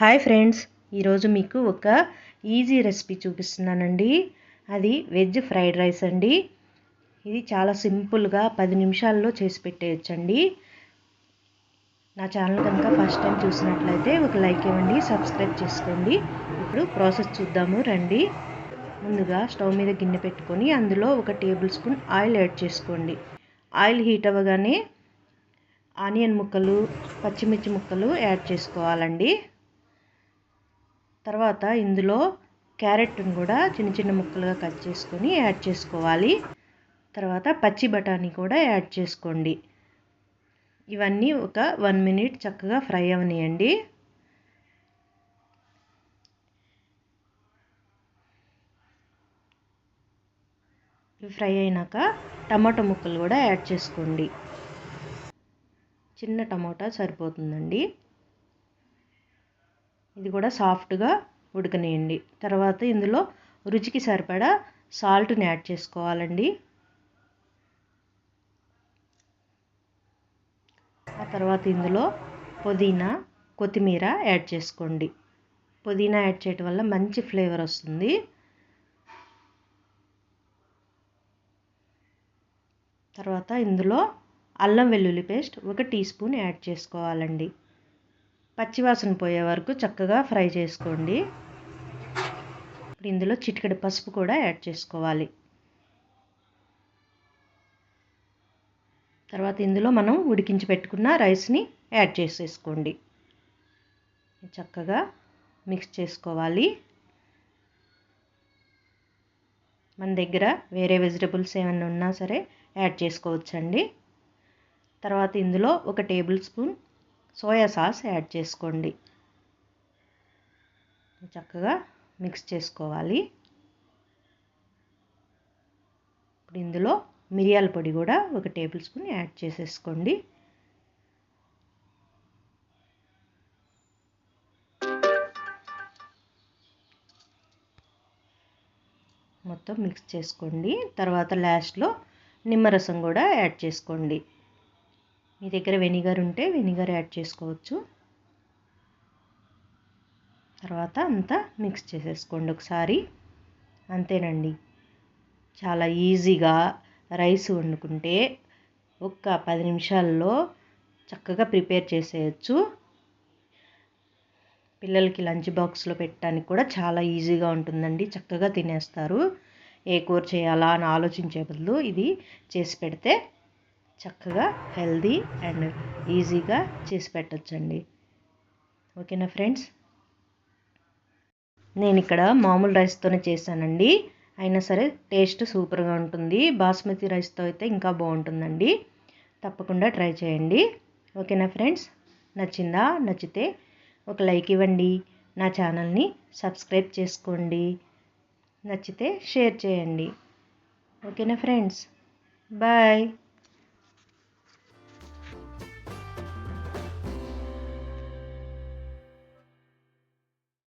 Hi friends ఈరోజు మీకు ఒక ఈజీ రెసిపీ చూపిస్తున్నానండి. అది వెజ్ ఫ్రైడ్ రైస్ అండి. ఇది చాలా సింపుల్గా పది నిమిషాల్లో చేసి పెట్టేయచ్చండి. నా ఛానల్ కనుక ఫస్ట్ టైం చూసినట్లయితే ఒక లైక్ ఇవ్వండి సబ్స్క్రైబ్ చేసుకోండి. ఇప్పుడు ప్రాసెస్ చూద్దాము రండి. ముందుగా స్టవ్ మీద గిన్నె పెట్టుకొని అందులో ఒక టేబుల్ స్పూన్ ఆయిల్ యాడ్ చేసుకోండి. ఆయిల్ హీట్ అవ్వగానే ఆనియన్ ముక్కలు పచ్చిమిర్చి ముక్కలు యాడ్ చేసుకోవాలండి. తర్వాత ఇందులో క్యారెట్ను కూడా చిన్న చిన్న ముక్కలుగా కట్ చేసుకొని యాడ్ చేసుకోవాలి. తర్వాత పచ్చి బఠానీ కూడా యాడ్ చేసుకోండి. ఇవన్నీ ఒక వన్ మినిట్ చక్కగా ఫ్రై అవనియండి. ఇవి ఫ్రై అయినాక టమాటో ముక్కలు కూడా యాడ్ చేసుకోండి. చిన్న టమాటా సరిపోతుందండి. ఇది కూడా సాఫ్ట్గా ఉడకనేయండి. తర్వాత ఇందులో రుచికి సరిపడా సాల్ట్ని యాడ్ చేసుకోవాలండి. ఆ తర్వాత ఇందులో పుదీనా కొత్తిమీర యాడ్ చేసుకోండి. పుదీనా యాడ్ చేయటం వల్ల మంచి ఫ్లేవర్ వస్తుంది. తర్వాత ఇందులో అల్లం వెల్లుల్లి పేస్ట్ ఒక టీ స్పూన్ యాడ్ చేసుకోవాలండి. పచ్చివాసన పోయే వరకు చక్కగా ఫ్రై చేసుకోండి. ఇప్పుడు ఇందులో చిటికెడు పసుపు కూడా యాడ్ చేసుకోవాలి. తర్వాత ఇందులో మనం ఉడికించి పెట్టుకున్న రైస్ని యాడ్ చేసేసుకోండి. చక్కగా మిక్స్ చేసుకోవాలి. మన దగ్గర వేరే వెజిటబుల్స్ ఏమైనా ఉన్నా సరే యాడ్ చేసుకోవచ్చండి. తర్వాత ఇందులో ఒక table spoon soya sauce add చేసుకోండి. చక్కగా మిక్స్ చేసుకోవాలి. ఇప్పుడు ఇందులో మిరియాల పొడి కూడా ఒక టేబుల్ స్పూన్ యాడ్ చేసేసుకోండి. మొత్తం మిక్స్ చేసుకోండి. తర్వాత లాస్ట్లో నిమ్మరసం కూడా యాడ్ చేసుకోండి. మీ దగ్గర వెనిగర్ ఉంటే వెనిగర్ యాడ్ చేసుకోవచ్చు. తర్వాత అంతా మిక్స్ చేసేసుకోండి ఒకసారి. అంతేనండి. చాలా ఈజీగా రైస్ వండుకుంటే ఒక్క పది నిమిషాల్లో చక్కగా ప్రిపేర్ చేసేయచ్చు. పిల్లలకి లంచ్ బాక్స్లో పెట్టడానికి కూడా చాలా ఈజీగా ఉంటుందండి. చక్కగా తినేస్తారు. ఏ కూర చేయాలా అని ఆలోచించే బదులు ఇది చేసి పెడితే చక్కగా హెల్దీ అండ్ ఈజీగా చేసి పెట్టచ్చండి. ఓకేనా ఫ్రెండ్స్? నేను ఇక్కడ మామూలు రైస్తోనే చేశానండి. అయినా సరే టేస్ట్ సూపర్గా ఉంటుంది. బాస్మతి రైస్తో అయితే ఇంకా బాగుంటుందండి. తప్పకుండా ట్రై చేయండి. ఓకేనా ఫ్రెండ్స్? నచ్చిందా? నచ్చితే ఒక లైక్ ఇవ్వండి. నా ఛానల్ని సబ్స్క్రైబ్ చేసుకోండి. నచ్చితే షేర్ చేయండి. ఓకేనా ఫ్రెండ్స్? బాయ్.